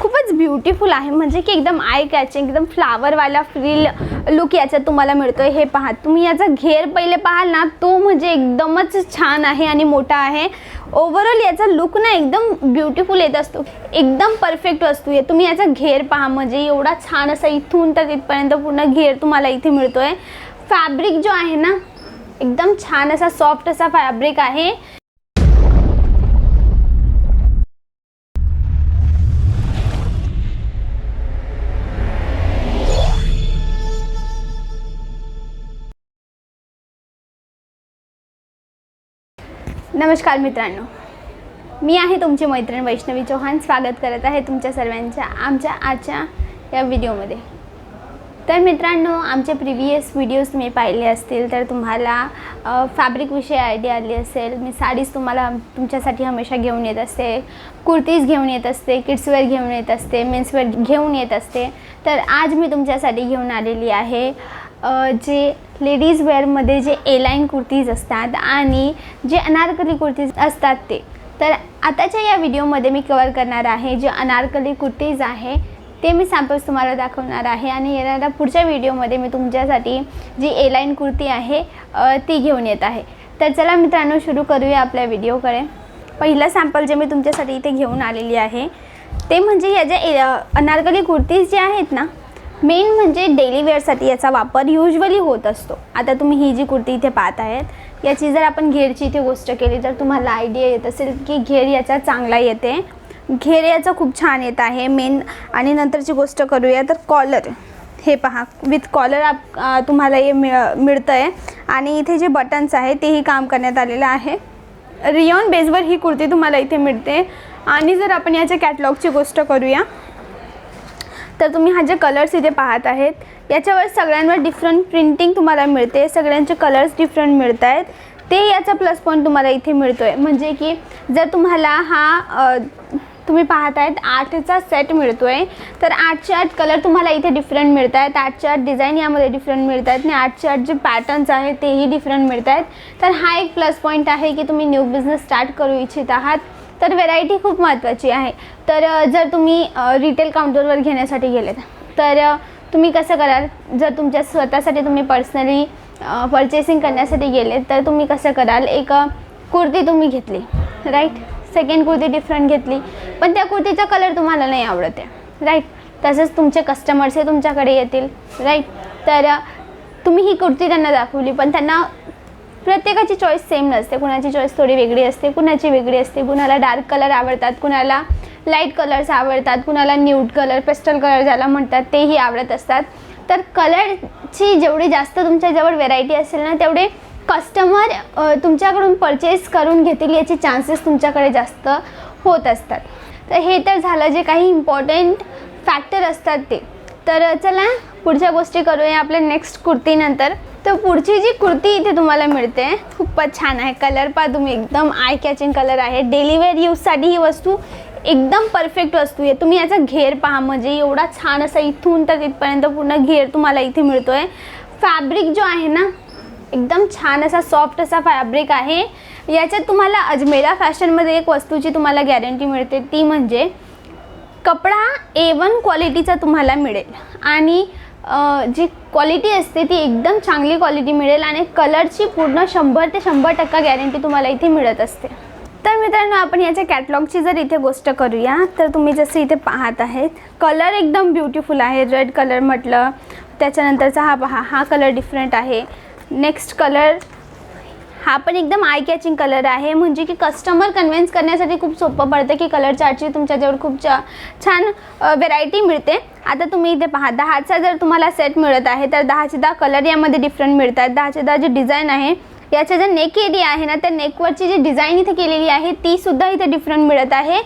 खूपच ब्युटिफुल आहे. म्हणजे की एकदम आय कॅचिंग एकदम फ्लावरवाला फ्रील लुक याच्यात तुम्हाला मिळतोय. हे पहा तुम्ही याचा घेर पहिले पाहाल ना तो म्हणजे एकदमच छान आहे आणि मोठा आहे. ओव्हरऑल याचा लुक ना एकदम ब्युटिफुल येत असतो. एकदम परफेक्ट वस्तू आहे. तुम्ही याचा घेर पहा म्हणजे एवढा छान असा इथून तर तिथपर्यंत पूर्ण घेर तुम्हाला इथे मिळतोय. फॅब्रिक जो आहे ना एकदम छान असा सॉफ्ट असा फॅब्रिक आहे. नमस्कार मित्रांनो. मी आहे तुमची मैत्रीण वैष्णवी चौहान. स्वागत करत आहे तुमच्या सर्वांच्या आमच्या आजच्या या व्हिडिओमध्ये. तर मित्रांनो आमचे प्रिव्हियस व्हिडिओज तुम्ही पाहिले असतील तर तुम्हाला फॅब्रिकविषयी आयडिया आली असेल. मी साडीज तुम्हाला तुमच्यासाठी हमेशा घेऊन येत असते. कुर्तीज घेऊन येत असते किड्सवेअर घेऊन येत असते मेन्सवेअर घेऊन येत असते. तर आज मी तुमच्यासाठी घेऊन आलेली आहे जे लेडीज वेअरमध्ये जे एलाईन कुर्तीज असतात आणि जे अनारकली कुर्तीज असतात ते. तर आताच्या या व्हिडिओमध्ये मी कवर करणार आहे जे अनारकली कुर्तीज आहे ते मी सॅम्पल्स तुम्हाला दाखवणार आहे आणि येणाऱ्या पुढच्या व्हिडिओमध्ये मी तुमच्यासाठी जी एलाईन कुर्ती आहे ती घेऊन येत आहे. तर चला मित्रांनो सुरू करूया आपल्या व्हिडिओकडे पहिलं सॅम्पल जे मी तुमच्यासाठी इथे घेऊन आलेली आहे ते म्हणजे या ज्या ए- अनारकली कुर्तीज जे आहेत ना मेन म्हणजे डेली वेअरसाठी याचा वापर युजली होत असतो. आता तुम्ही ही जी कुर्ती इथे पाहत आहेत याची जर आपण घेरची इथे गोष्ट केली तर तुम्हाला आयडिया येत असेल की घेर याचा चांगला येते. घेर याचा खूप छान येत आहे मेन आणि नंतरची गोष्ट करूया तर कॉलर हे पहा विथ कॉलर आप तुम्हाला हे मिळ मिळतं आहे आणि इथे जे बटन्स आहे तेही काम करण्यात आलेलं आहे. रियॉन बेसवर ही कुर्ती तुम्हाला इथे मिळते. आणि जर आपण याच्या कॅटलॉगची गोष्ट करूया तर तुम्ही हा जे कलर्स इथे पाहत आहेत याच्यावर सगळ्यांवर डिफरंट प्रिंटिंग तुम्हाला मिळते सगळ्यांचे कलर्स डिफरंट मिळत आहेत ते याचा प्लस पॉईंट तुम्हाला इथे मिळतो आहे म्हणजे की जर तुम्हाला हा तुम्ही पाहत आहेत आठचा सेट मिळतो आहे तर आठचे आठ कलर तुम्हाला इथे डिफरंट मिळत आहेत आठचे आठ डिझाईन यामध्ये डिफरंट मिळत आहेत आणि आठचे आठ जे पॅटर्न्स आहेत तेही डिफरंट मिळत आहेत तर हा एक प्लस पॉईंट आहे की तुम्ही न्यू बिझनेस स्टार्ट करू इच्छित आहात. तर व्हेरायटी खूप महत्त्वाची आहे. तर जर तुम्ही रिटेल काउंटरवर घेण्यासाठी गेलेत तर तुम्ही कसं कराल? जर तुमच्या स्वतःसाठी तुम्ही पर्सनली परचेसिंग करण्यासाठी गेले तर तुम्ही कसं कराल? एक कुर्ती तुम्ही घेतली राईट सेकंड कुर्ती डिफरंट घेतली पण त्या कुर्तीचा कलर तुम्हाला नाही आवडत आहे राईट तसंच तुमचे कस्टमर्स हे तुमच्याकडे येतील राईट तर तुम्ही ही कुर्ती त्यांना दाखवली पण त्यांना प्रत्येकाची चॉईस सेम नसते. कुणाची चॉईस थोडी वेगळी असते कुणाची वेगळी असते. कुणाला डार्क कलर आवडतात कुणाला लाइट कलर्स आवडतात कुणाला न्यूड कलर पेस्टल कलर ज्याला म्हणतात तेही आवडत असतात. तर कलरची जेवढी जास्त तुमच्याजवळ व्हेरायटी असेल ना तेवढे कस्टमर तुमच्याकडून परचेस करून घेतील याचे चान्सेस तुमच्याकडे जास्त होत असतात. तर हे तर झालं जे काही इम्पॉर्टंट फॅक्टर असतात ते. तर चला पुढच्या गोष्टी करूया आपल्या नेक्स्ट कुर्तीनंतर. तर पुढची जी कुर्ती इथे तुम्हाला मिळते खूपच छान आहे. कलर पहा तुम्ही एकदम आय कॅचिंग कलर आहे. डेली वेअर यूजसाठी ही वस्तू एकदम परफेक्ट वस्तू आहे. तुम्ही याचा घेर पहा म्हणजे एवढा छान असा इथून तर तिथपर्यंत पूर्ण घेर तुम्हाला इथे मिळतो आहे फॅब्रिक जो आहे ना एकदम छान असा सॉफ्ट असा फॅब्रिक आहे. याच्यात तुम्हाला अजमेरा फॅशनमध्ये एक वस्तूची तुम्हाला गॅरंटी मिळते. ती म्हणजे कपडा ए वन क्वालिटीचा तुम्हाला मिळेल. आणि जी क्वालिटी असते ती एकदम चांगली क्वालिटी मिळेल आणि कलरची पूर्ण शंभर ते शंभर टक्का गॅरंटी तुम्हाला इथे मिळत असते. तर मित्रांनो आपण याच्या कॅटलॉगची जर इथे गोष्ट करूया तर तुम्ही जसं इथे पाहत आहेत कलर एकदम ब्युटिफुल आहे. रेड कलर म्हटलं त्याच्यानंतरचा हा पहा हा कलर डिफरंट आहे. नेक्स्ट कलर हा पण एकदम आय कॅचिंग कलर आहे. म्हणजे की कस्टमर कन्व्हिन्स करण्यासाठी खूप सोपं पडतं की कलर चार्टची तुमच्याजवळ खूप चा छान व्हेरायटी मिळते. आता तुम्ही इथे पहा दहाचा जर तुम्हाला सेट मिळत आहे तर दहाचे दहा कलर यामध्ये डिफरंट मिळतात. दहाचे दहा जे डिझाईन आहे याच्या ज्या नेक एरिया आहे ना त्या नेकवरची जी डिझाईन इथे केलेली आहे ती सुद्धा इथे डिफरंट मिळत आहे.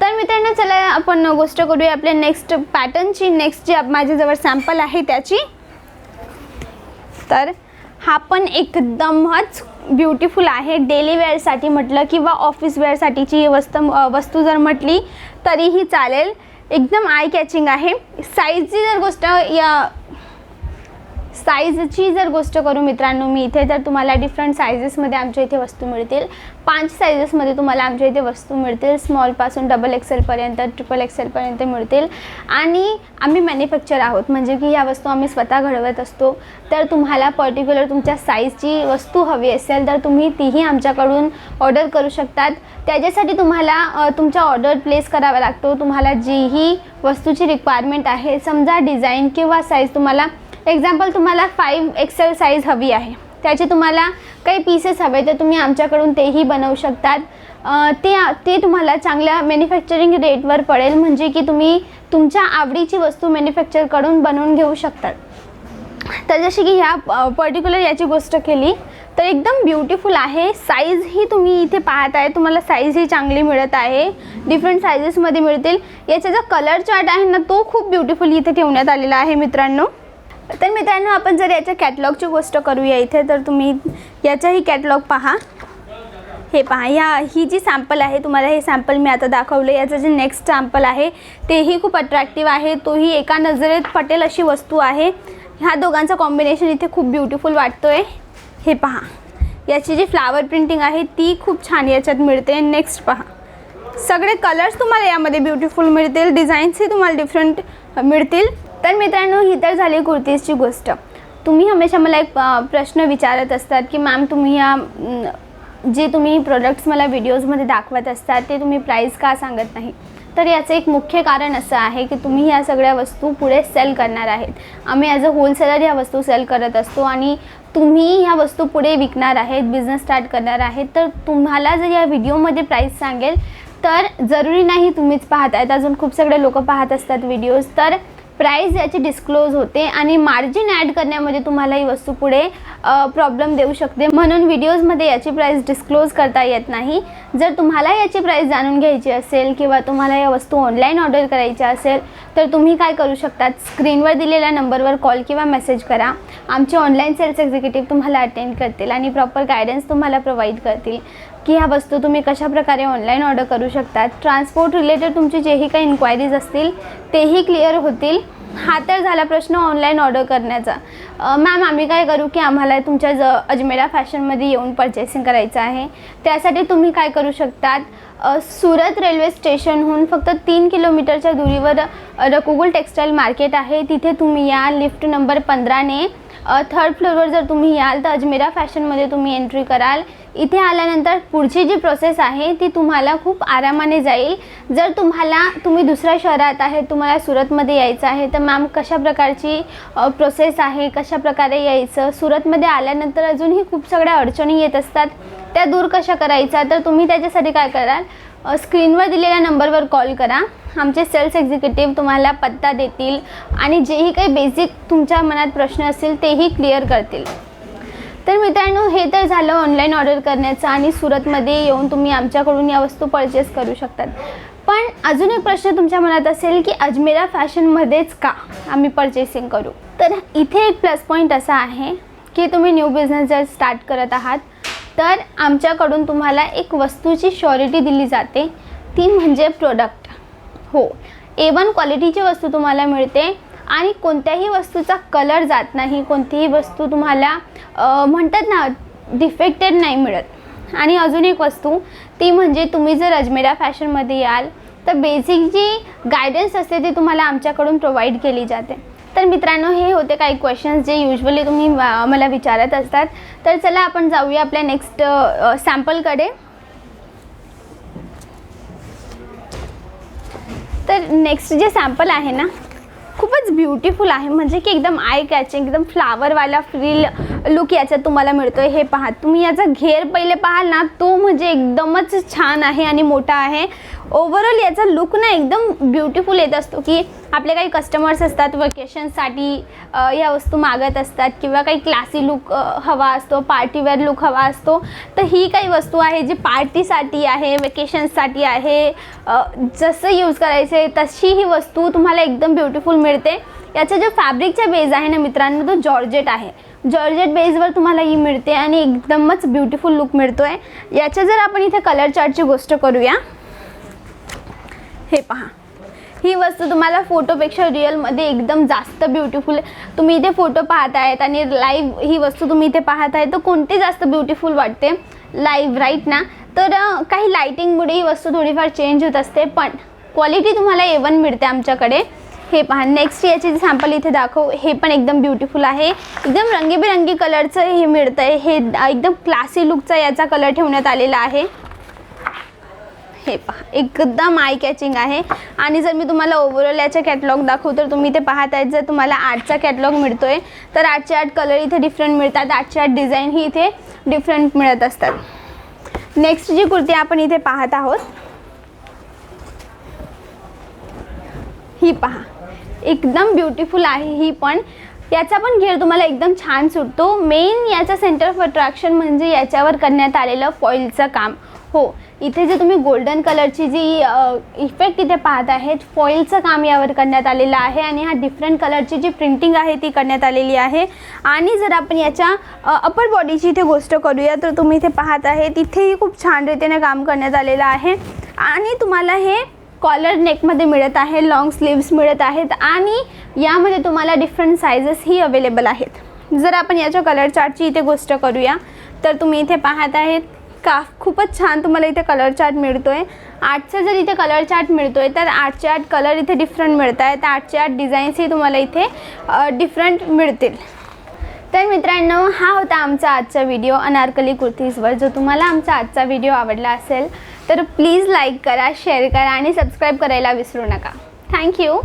तर मित्रांनो चला आपण गोष्ट करूया आपल्या नेक्स्ट पॅटर्नची नेक्स्ट जी माझ्याजवळ सॅम्पल आहे त्याची. तर हा पण एकदमच ब्युटिफुल आहे. डेली वेअरसाठी म्हटलं किंवा ऑफिस वेअरसाठीची वस्त वस्तू जर म्हटली तरीही चालेल. एकदम आय कॅचिंग आहे. साईजची जर गोष्ट या साईजची जर गोष्ट करू मित्रांनो मी इथे तर तुम्हाला डिफरंट सायझेसमध्ये आमच्या इथे वस्तू मिळतील. पाच सायझेसमध्ये तुम्हाला आमच्या इथे वस्तू मिळतील. स्मॉलपासून डबल एक्सेलपर्यंत ट्रिपल एक्सेलपर्यंत मिळतील. आणि आम्ही मॅन्युफॅक्चर आहोत. म्हणजे की ह्या वस्तू आम्ही स्वतः घडवत असतो. तर तुम्हाला पर्टिक्युलर तुमच्या साईजची वस्तू हवी असेल तर तुम्ही तीही आमच्याकडून ऑर्डर करू शकतात. त्याच्यासाठी तुम्हाला तुमच्या तुमचा ऑर्डर प्लेस करावा लागतो. तुम्हाला जीही वस्तूची रिक्वायरमेंट आहे समजा डिझाईन किंवा साईज तुम्हाला एक्झाम्पल तुम्हाला फाईव्ह एक्सेल साईज हवी आहे. त्याचे तुम्हाला काही पीसेस हवे तर तुम्ही आमच्याकडून तेही बनवू शकतात. ते ते तुम्हाला चांगल्या मॅन्युफॅक्चरिंग रेटवर पडेल म्हणजे की तुम्ही तुमच्या आवडीची वस्तू मॅन्युफॅक्चरकडून बनवून घेऊ शकतात. तर जशी की ह्या पर्टिक्युलर याची गोष्ट केली तर एकदम ब्युटिफुल आहे. साईज ही तुम्ही इथे पाहत आहे. तुम्हाला साईज ही चांगली मिळत आहे. डिफरंट सायझेसमध्ये मिळतील. याचा जो कलर चार्ट आहे ना तो खूप ब्युटिफुल इथे ठेवण्यात आलेला आहे मित्रांनो. तर मित्रांनो आपण जर याच्या कॅटलॉगची गोष्ट करूया इथे तर तुम्ही याचाही कॅटलॉग पहा. हे पहा या ही जी सॅम्पल आहे तुम्हाला हे सॅम्पल मी आता दाखवलं याचं जे नेक्स्ट सॅम्पल आहे तेही खूप अट्रॅक्टिव्ह आहे. तोही एका नजरेत पटेल अशी वस्तू आहे. ह्या दोघांचं कॉम्बिनेशन इथे खूप ब्युटिफुल वाटतो आहे हे पहा याची जी फ्लावर प्रिंटिंग आहे ती खूप छान याच्यात मिळते. नेक्स्ट पहा सगळे कलर्स तुम्हाला यामध्ये ब्युटिफुल मिळतील. डिझाईन्सही तुम्हाला डिफरंट मिळतील. तर मित्रांनो ही तर झाली कुर्तीजची गोष्ट. तुम्ही हमेशा मला एक प्रश्न विचारत असतात की मॅम तुम्ही या जे तुम्ही प्रोडक्ट्स मला व्हिडिओजमध्ये दाखवत असतात ते तुम्ही प्राईस का सांगत नाही? तर याचं एक मुख्य कारण असं आहे की तुम्ही या सगळ्या वस्तू पुढे सेल करणार आहेत. आम्ही ॲज अ होलसेलर ह्या वस्तू सेल करत असतो आणि तुम्ही ह्या वस्तू पुढे विकणार आहेत बिझनेस स्टार्ट करणार आहेत. तर तुम्हाला जर या व्हिडिओमध्ये प्राईस सांगेल तर जरुरी नाही तुम्हीच पाहत आहेत अजून खूप सगळे लोक पाहत असतात व्हिडिओज तर प्राईस याची डिस्क्लोज होते आणि मार्जिन ॲड करण्यामध्ये तुम्हाला ही वस्तू पुढे प्रॉब्लेम देऊ शकते. म्हणून व्हिडिओजमध्ये याची प्राईस डिस्क्लोज करता येत नाही. जर तुम्हाला याची प्राईस जाणून घ्यायची असेल किंवा तुम्हाला या वस्तू ऑनलाईन ऑर्डर करायच्या असेल तर तुम्ही काय करू शकतात? स्क्रीनवर दिलेल्या नंबरवर कॉल किंवा मेसेज करा. आमचे ऑनलाईन सेल्स एक्झिक्युटिव्ह तुम्हाला अटेंड करतील आणि प्रॉपर गायडन्स तुम्हाला प्रोव्हाइड करतील. की ह्या वस्तू तुम्ही कशाप्रकारे ऑनलाईन ऑर्डर करू शकतात. ट्रान्सपोर्ट रिलेटेड तुमची जेही काही इन्क्वायरीज असतील तेही क्लिअर होतील. हा तर झाला प्रश्न ऑनलाईन ऑर्डर करण्याचा. मॅम आम्ही काय करू की आम्हाला तुमच्या ज अजमेरा फॅशनमध्ये येऊन परचेसिंग करायचं आहे. त्यासाठी तुम्ही काय करू शकतात? सूरत सुरत रेल्वे स्टेशनहून फक्त तीन किलोमीटरच्या दुरीवर रकुगुल टेक्स्टाईल मार्केट आहे. तिथे तुम्ही या लिफ्ट नंबर पंधराने थर्ड फ्लोअरवर जर तुम्ही याल तर अजमेरा फॅशनमध्ये तुम्ही एंट्री कराल. इथे आल्यानंतर पुढची जी प्रोसेस आहे ती तुम्हाला खूप आरामाने जाईल. जर तुम्हाला तुम्ही दुसऱ्या शहरात आहे तुम्हाला सुरतमध्ये यायचं आहे तर मॅम कशा प्रकारची प्रोसेस आहे कशा प्रकारे यायचं? सुरतमध्ये आल्यानंतर अजूनही खूप सगळ्या अडचणी येत असतात. त्या दूर कशा करायच्या? तर तुम्ही त्याच्यासाठी काय कराल? स्क्रीनवर दिलेल्या नंबरवर कॉल करा. आमचे सेल्स एक्झिक्युटिव्ह तुम्हाला पत्ता देतील आणि जेही काही बेसिक तुमच्या मनात प्रश्न असतील तेही क्लिअर करतील. तर मित्रांनो हे तर झालं ऑनलाईन ऑर्डर करण्याचं आणि सुरतमध्ये येऊन तुम्ही आमच्याकडून या वस्तू परचेस करू शकतात. पण अजून एक प्रश्न तुमच्या मनात असेल की अजमेरा फॅशनमध्येच का आम्ही परचेसिंग करू? तर इथे एक प्लस पॉईंट असा आहे की तुम्ही न्यू बिझनेस जर स्टार्ट करत आहात तर आमच्याकडून तुम्हाला एक वस्तूची शॉरिटी दिली जाते. ती म्हणजे प्रोडक्ट हो. ए वन क्वालिटीची वस्तू तुम्हाला मिळते आणि कोणत्याही वस्तूचा कलर जात नाही कोणतीही वस्तू तुम्हाला म्हणतात ना डिफेक्टेड नाही मिळत. आणि अजून एक वस्तू ती म्हणजे तुम्ही जर अजमेरा फॅशनमध्ये याल तर बेसिक जी गायडन्स असते ती तुम्हाला आमच्याकडून प्रोव्हाइड केली जाते. तर मित्रांनो हे होते काही क्वेश्चन्स जे युजली तुम्ही मला विचारत असतात. तर चला आपण जाऊया आपल्या नेक्स्ट सॅम्पलकडे तर नेक्स्ट जे सॅम्पल आहे ना खूपच ब्युटिफुल आहे. म्हणजे की एकदम आय कॅचिंग एकदम फ्लावरवाला फ्रील लुक याच्यात तुम्हाला मिळतो आहे हे पहा. तुम्ही याचा घेर पहिले पाहाल ना तो म्हणजे एकदमच छान आहे आणि मोठा आहे. ओव्हरऑल याचा लुक ना एकदम ब्युटिफुल येत असतो की आपले काही कस्टमर्स असतात वकेशनसाठी या वस्तू मागत असतात किंवा काही क्लासी लुक हवा असतो पार्टीवेअर लुक हवा असतो तर ही काही वस्तू आहे जी पार्टीसाठी आहे वेकेशन्ससाठी आहे. जसं यूज करायचे तशी ही वस्तू तुम्हाला एकदम ब्युटिफुल मिळते. याचा जो फॅब्रिकचा बेस आहे ना मित्रांनो तो जॉर्जेट आहे. जॉर्जेट बेसवर तुम्हाला ही मिळते आणि एकदमच ब्युटिफुल लुक मिळतो आहे याच्या जर आपण इथे कलर चार्टची गोष्ट करूया. हे पहा. ही वस्तू तुम्हाला फोटोपेक्षा रिअलमध्ये एकदम जास्त ब्युटिफुल तुम्ही इथे फोटो पाहत आहेत आणि लाईव्ह ही वस्तू तुम्ही इथे पाहत आहे तर कोणती जास्त ब्युटिफुल वाटते? लाईव्ह राईट ना? तर काही लाईटिंगमुळे ही वस्तू थोडीफार चेंज होत असते पण क्वालिटी तुम्हाला एवन मिळते आमच्याकडे. हे पहा नेक्स्ट याची सॅम्पल इथे दाखव हे पण एकदम ब्युटिफुल आहे. एकदम रंगीबेरंगी कलरचं हे मिळतं आहे हे एकदम क्लासी लुकचा याचा कलर ठेवण्यात आलेला आहे. हे पहा एकदम आय कॅचिंग आहे. आणि जर मी तुम्हाला ओव्हरऑल याचा कॅटलॉग दाखवू तर तुम्ही इथे पाहत आहेत जर तुम्हाला आर्टचा कॅटलॉग मिळतो आहे तर आठचे आठ कलर इथे डिफरंट मिळतात. आठचे आठ डिझाईन ही इथे डिफरंट मिळत असतात. नेक्स्ट जी कुर्ती आपण इथे पाहत आहोत ही पहा एकदम ब्युटिफुल आहे ही पण. याचा पण घेर तुम्हाला एकदम छान सुटतो. मेन याचा सेंटर ऑफ अट्रॅक्शन म्हणजे याच्यावर करण्यात आलेलं फॉईलचं काम. हो इथे जे तुम्ही गोल्डन कलरची जी इफेक्ट इथे पाहत आहेत फॉईलचं काम यावर करण्यात आलेलं आहे आणि हा डिफरंट कलरची जी प्रिंटिंग आहे ती करण्यात आलेली आहे. आणि जर आपण याच्या अपर बॉडीची इथे गोष्ट करूया तर तुम्ही इथे पाहत आहे तिथेही खूप छान रीतीने काम करण्यात आलेलं आहे. आणि तुम्हाला हे कॉलर नेकमध्ये मिळत आहे लॉंग स्लीव्स मिळत आहेत आणि यामध्ये तुम्हाला डिफरंट सायझेसही अवेलेबल आहेत. जर आपण याच्या कलर चार्टची इथे गोष्ट करूया तर तुम्ही इथे पाहत आहेत का खूपच छान तुम्हाला इथे कलर चार्ट मिळतो आहे आठचा जर इथे कलर चार्ट मिळतो आहे तर आठचे आठ कलर इथे डिफरंट मिळत आहेत आठचे आठ डिझाईन्सही तुम्हाला इथे डिफरंट मिळतील. तर मित्रांनो हा होता आमचा आजचा व्हिडिओ अनारकली कुर्तीजवर. जो तुम्हाला आमचा आजचा व्हिडिओ आवडला असेल तर प्लीज लाईक करा शेअर करा आणि सबस्क्राईब करायला विसरू नका. थँक्यू